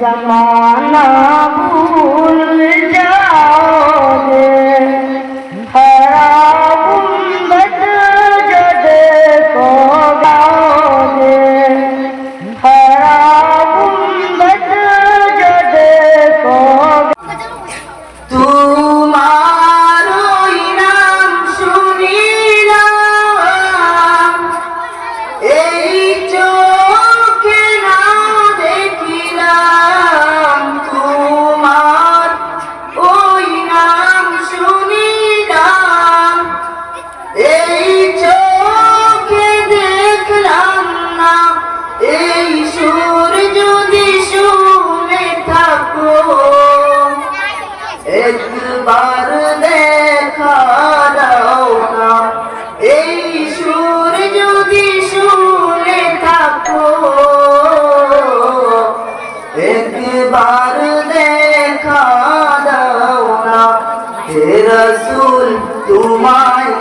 समाना একবার দেখা দাও না। এই সুর যদি শুনে থাকো, একবার দেখা দাও না। হে রসুল, তোমায়